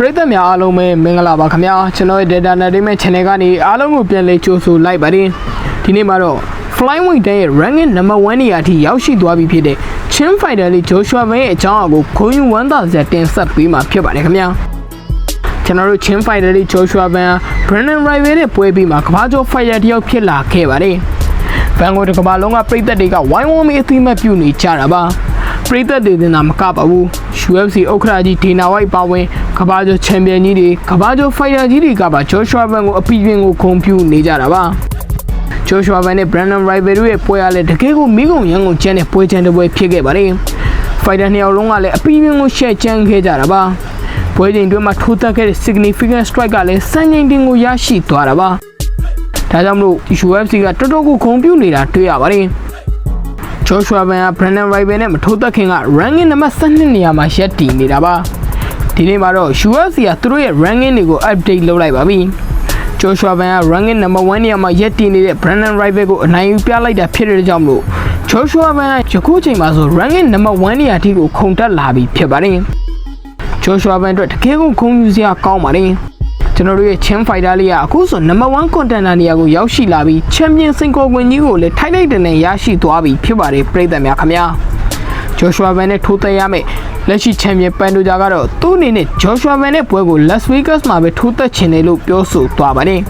ပရိသတ်များအားလုံးပဲမင်္ဂလာပါခင်ဗျာကျွန်တော်ရဲ့ Data Entertainment Channel ကနေအားလုံးကိုပြန်လည်ကြိုဆိုလိုက်ပါတယ်ဒီနေ့မှာတော့ Flyweight တဲ့ Ranking Number 1နေရာအထိရောက်ရှိသွားပြီဖြစ်တဲ့ Chin Fighter လေး Joshua Wang ရဲ့အကြောင်းအကိုဂုံယူဝမ်းသာစရာတင်ဆက်ပေးမှာဖြစ်ပါတယ်ခင်ဗျာကျွန်တော်တို့ Chin Fighter လေး Joshua Wang Brandon Rival နဲ့ပွဲပြီးမှာကမ္ဘာကျော် Fighter တယောက်ဖြစ်လာခဲ့ပါတယ်ဘန်ကိုတစ်ကမ္ဘာလုံးကပြည်သက်တွေကဝိုင်းဝန်းပြီးအသိမှတ်ပြုနေကြတာပါ ပရိသတ်တွေတင်တာမကပါဘူး UFC ဥက္ကရာကြီးဒေနာဝိုက်ပါဝင်ကမ္ဘာကျော်ချန်ပီယံကြီးတွေကမ္ဘာကျော်ဖိုင်တာကြီးတွေကပါဂျော့ရှွာဘန်ကိုအပီးပြင်းကိုဂုဏ်ပြုနေကြတာပါဂျော့ရှွာဘန်နဲ့ Brandon Rival တို့ရဲ့ပွဲရလဲတကယ်ကိုမိကုံရန်ကုန်ကျန်းတဲ့ပွဲချန်တစ်ပွဲဖြစ်ခဲ့ပါတယ်ဖိုင်တာနှစ်ယောက်လုံးကလည်းအပီးပြင်းကိုရှက်ချမ်းခဲ့ကြတာပါပွဲချိန်တွင်းမှာထိုးတက်ခဲ့တဲ့ significant strike ကလည်းစံချိန်တင်ကိုရရှိသွားတာပါဒါကြောင့်မလို့ UFC ကတော်တော်ကိုဂုဏ်ပြုနေတာတွေ့ရပါတယ် ဂျော့ရှွာဘန်က Brandon Rival နဲ့မထိုးသက်ခင်က ranking နံပါတ်12နေရာမှာရပ်တည်နေတာပါဒီနေ့မှာတော့ UFC ကသူတို့ရဲ့ ranking တွေကို update လုပ်လိုက်ပါပြီဂျော့ရှွာဘန်က ranking number 1နေရာမှာရပ်တည်နေတဲ့ Brandon Rival ကိုအနိုင်ယူပြလိုက်တာဖြစ်တဲ့ကြောင့်မလို့ဂျော့ရှွာဘန်ကယခုချိန်မှာဆို ranking number 1နေရာအထိကိုခုန်တက်လာပြီဖြစ်ပါတယ်ဂျော့ရှွာဘန်အတွက်တကယ်ကိုဂုဏ်ယူစရာကောင်းပါတယ် ကျွန်တော်တို့ရဲ့ Chin Fighter လေးကအခုဆို number 1 contender နေရာကိုရောက်ရှိလာပြီး Champion စင်ကောဝင်ကြီးကိုလည်းထိုက်လိုက်တဲ့နဲ့ရရှိသွားပြီဖြစ်ပါတယ်ပြည်သက်များခင်ဗျာဂျော့ရှွာဘန်နဲ့ထိုးသက်ရမယ်လက်ရှိချန်ပီယံပန်ဒိုဂျာကတော့သူ့အနေနဲ့ဂျော့ရှွာဘန်နဲ့ပွဲကို Las Vegas မှာပဲထိုးသက်ချင်တယ်လို့ပြောဆိုသွားပါတယ်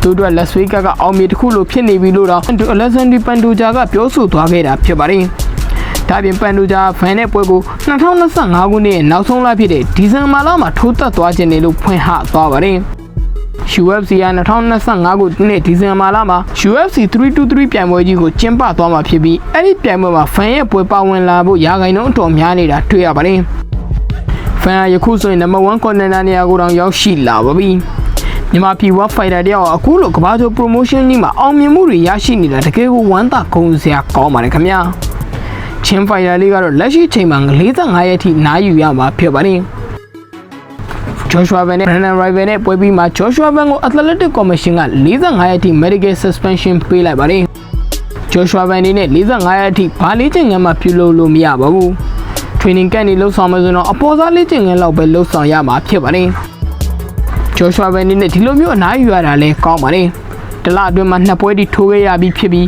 သူတို့ Las Vegas ကအောင်မြေတစ်ခုလိုဖြစ်နေပြီလို့တော့ Alexander Pandoja ကပြောဆိုသွားခဲ့တာဖြစ်ပါတယ် ဒါပြင်ပန်ဒိုဂျာဖန်တဲ့ပွဲကို2025ခုနှစ်ရဲ့နောက်ဆုံးလဖြစ်တဲ့ဒီဇင်ဘာလမှာထိုးသက်သွားခြင်းတယ်လို့ဖွင့်ဟသွားပါတယ် UFC က2025ခုနှစ်ဒီဇင်ဘာလမှာ UFC 323ပြိုင်ပွဲကြီးကိုကျင်းပသွားမှာဖြစ်ပြီးအဲ့ဒီပြိုင်ပွဲမှာဖန်ရဲ့ပွဲပါဝင်လာဖို့ရာဂိုင်နှုန်းအတော်များနေတာတွေ့ရပါတယ်။ဖန်ကယခုဆိုရင် number 1 contender နေရာကိုတောင်ရောက်ရှိလာပါပြီ။မြန်မာပြည် World Fighter တယောက်အခုလိုကမ္ဘာကျော် promotion ကြီးမှာအောင်မြင်မှုတွေရရှိနေတာတကယ်ကိုဝမ်းသာဂုဏ်စရာကောင်းပါတယ်ခင်ဗျာ။ ချင်း Fighter လေးကတော့လက်ရှိချိန်မှာ45ရက်ထိနားယူရမှာဖြစ်ပါတယ်။ Joshua Van နဲ့ Brandon Rival နဲ့ပွဲပြီးမှာ Joshua Van ကို Athletic Commission က45ရက်အထိ medical suspension ပေးလိုက်ပါတယ်။ Joshua Van နဲ့45ရက်အထိဘာလေးကျင်ငန်းမှပြုလုပ်လို့မရပါဘူး။ training camp တွေလှုပ်ဆောင်မယ်ဆိုတော့အပေါ်စားလေးကျင်ငန်းလောက်ပဲလှုပ်ဆောင်ရမှာဖြစ်ပါတယ်။ Joshua Van နဲ့ဒီလိုမျိုးအနားယူရတာလည်းကောင်းပါတယ်။တလအတွင်းမှာနှစ်ပွဲထိထိုးခဲ့ရပြီးဖြစ်ပြီး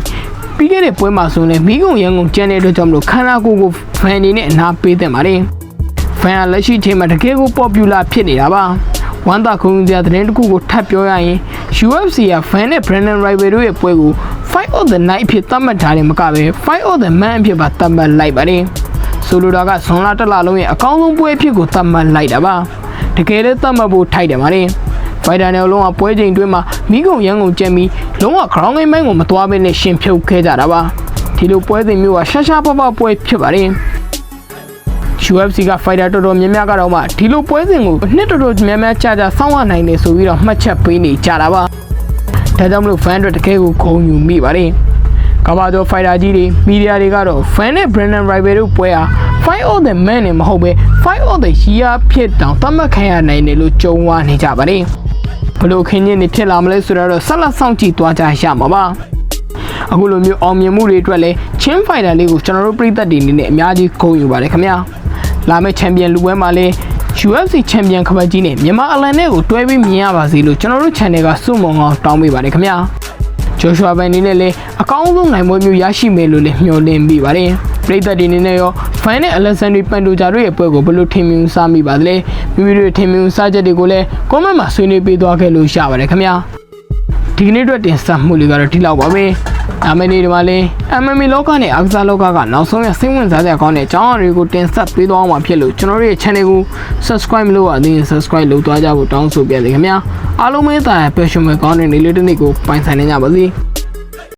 ပြီးခဲ့တဲ့ပွဲမှာဆိုရင်မိကုံရန်ကုန်ကျန်တဲ့အတွက်ကြောင့်မလို့ခန္ဓာကိုယ်ကို fan နေနဲ့အနားပေးတဲ့ပါတယ်။ဖန်ကလက်ရှိချိန်မှာတကယ်ကို popular ဖြစ်နေတာပါဝမ်တာခုံစရာသတင်းတစ်ခုကိုထပ်ပြောရရင် UFC က Fan နဲ့ Brandon Rival တို့ရဲ့ပွဲကို Fight of the Night အဖြစ်သတ်မှတ်ထားတယ်မကပဲ Fight of the Man အဖြစ်ပါသတ်မှတ်လိုက်ပါတယ်ဆိုလိုတာကဇွန်လတစ်လလုံးရဲ့အကောင်းဆုံးပွဲအဖြစ်ကိုသတ်မှတ်လိုက်တာပါတကယ်လည်းသတ်မှတ်ဖို့ထိုက်တယ်ပါတယ် ဖိုင်တာနယ်လုံးကပွဲချိန်တွင်းမှာမိကုံရန်ကုန်ကျက်ပြီးလုံးဝ ground game မိုင်းကိုမသွားဘဲနဲ့ရှင်ဖြုတ်ခဲ့ကြတာပါဒီလိုပွဲစဉ်မျိုးကရှာရှာပပပွဲဖြစ်ပါတယ် UFC က fighter တော်တော်များများကတော့မှဒီလိုပွဲစဉ်ကိုနှစ်တော်တော်များများကြာကြာစောင့်ရနိုင်တယ်ဆိုပြီးတော့မှတ်ချက်ပေးနေကြတာပါဒါကြောင့်မလို့ fan တွေတကယ်ကိုဂုဏ်ယူမိပါတယ်ကမ္ဘာကျော် fighter ကြီးတွေမီဒီယာတွေကတော့ fan နဲ့ Brandon Rival တို့ပွဲဟာ fight of the man နဲ့မဟုတ်ပဲ fight of the year ဖြစ်တောင်သတ်မှတ်ခံရနိုင်တယ်လို့ကြုံဝါနေကြပါတယ် ဘလို့ခင်းချင်းနေဖြစ်လာမလဲဆိုတော့ဆက်လက်ဆောင်ကြည့်သွားကြရမှာပါအခုလိုမျိုးအောင်မြင်မှုတွေအတွက်လည်းချင်း fighter လေးကိုကျွန်တော်တို့ပြည်သက်တွေအနေနဲ့အများကြီးဂုဏ်ယူပါတယ်ခင်ဗျာလာမယ့်ချန်ပီယံလူပွဲမှာလည်း UFC ချန်ပီယံခပတ်ကြီးနဲ့မြန်မာအလန်နဲ့ကိုတွဲပြီးမြင်ရပါစေလို့ကျွန်တော်တို့ channel ကစုမုံအောင်တောင်းပေးပါတယ်ခင်ဗျာဂျိုရှွာဘန်နေနဲ့လည်းအကောင်းဆုံးနိုင်ပွဲမျိုးရရှိမယ်လို့လည်းမျှော်လင့်မိပါတယ် ပြည်သက်တွေအနေနဲ့ရောဖန်နဲ့အလက်ဆန်ဒရီပန်တိုဂျာတို့ရဲ့ပွဲကိုဘယ်လိုထင်မြင်စားမိပါသလဲမိမိတို့ထင်မြင်စားချက်တွေကိုလည်း comment မှာဆွေးနွေးပေးသွားခဲ့လို့ရပါတယ်ခင်ဗျာဒီကနေ့အတွက်တင်ဆက်မှုလေးကတော့ဒီလောက်ပါပဲအမနီဒီမှာလေး MMA လောကနဲ့အကစားလောကကနောက်ဆုံးရစိတ်ဝင်စားစရာကောင်းတဲ့အကြောင်းအရာတွေကိုတင်ဆက်ပေးသွားမှာဖြစ်လို့ကျွန်တော်တို့ရဲ့ channel ကို subscribe မလုပ်ရသေးရင် subscribe လုပ်သွားကြဖို့တောင်းဆိုပြရစီခင်ဗျာအားလုံးပဲတာပျော်ရွှင်မဲ့ကောင်းတဲ့နေ့လေးတစ်နေ့ကိုပိုင်ဆိုင်နေကြပါစေ။